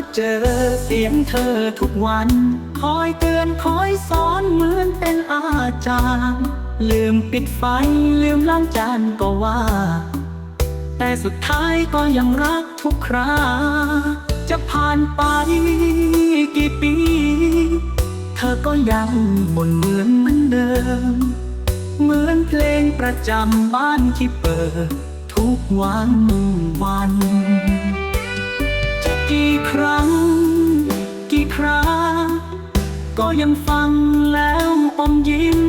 ก็เจอเสียงเธอทุกวัน คอยเตือนคอยสอนเหมือนเป็นอาจารย์ ลืมปิดไฟลืมล้างจานก็ว่า แต่สุดท้ายก็ยังรักทุกครา จะผ่านไปกี่ปี เธอก็ยังบ่นเหมือนเหมือนเดิม เหมือนเพลงประจำบ้านที่เปิด ทุกวันวัน กี่ครั้ง กี่คราก็ยังฟังแล้วอมยิ้ม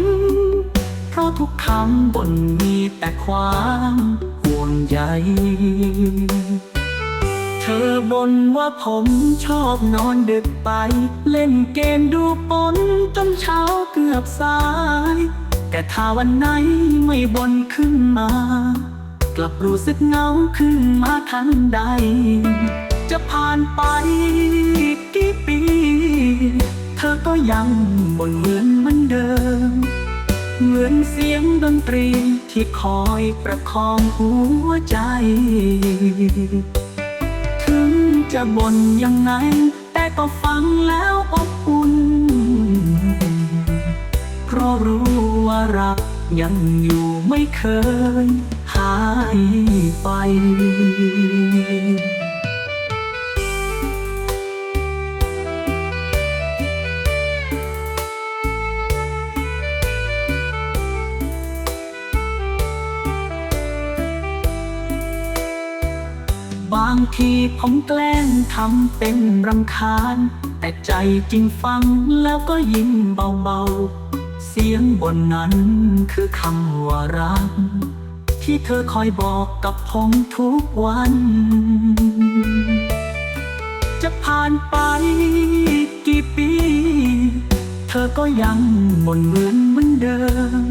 เพราะทุกคำบนมีแต่ความห่วงใยเธอบ่นว่าผมชอบนอนดึกไป เล่นเกมดูปนจนเช้าเกือบสาย แต่ถ้าวันไหนไม่บ่นขึ้นมา กลับรู้สึกเหงาขึ้นมาทันใด จะผ่านไปกี่ปี เธอก็ยังบ่นเหมือนเหมือนเดิม เหมือนเสียงดนตรีที่คอยประคองหัวใจ ถึงจะบ่นยังไง แต่ก็ฟังแล้วอบอุ่น เพราะรู้ว่ารักยังอยู่ไม่เคยหายไปางทีผมแกล้งทำเป็นรำคาญ แต่ใจจริงฟังแล้วก็ยิ้มเบาๆ เสียงบนนั้นคือคำว่ารัก ที่เธอคอยบอกกับผมทุกวัน จะผ่านไปกี่ปี เธอก็ยังบ่นเหมือนเหมือนเดิม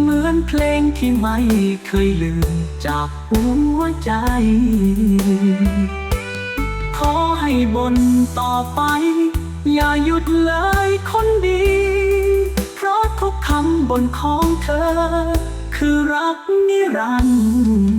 เหมือนเพลงที่ไม่เคยลืมจากหัวใจ ขอให้บนต่อไป อย่าหยุดเลยคนดี เพราะทุกคำบนของเธอ คือรักนิรันดร์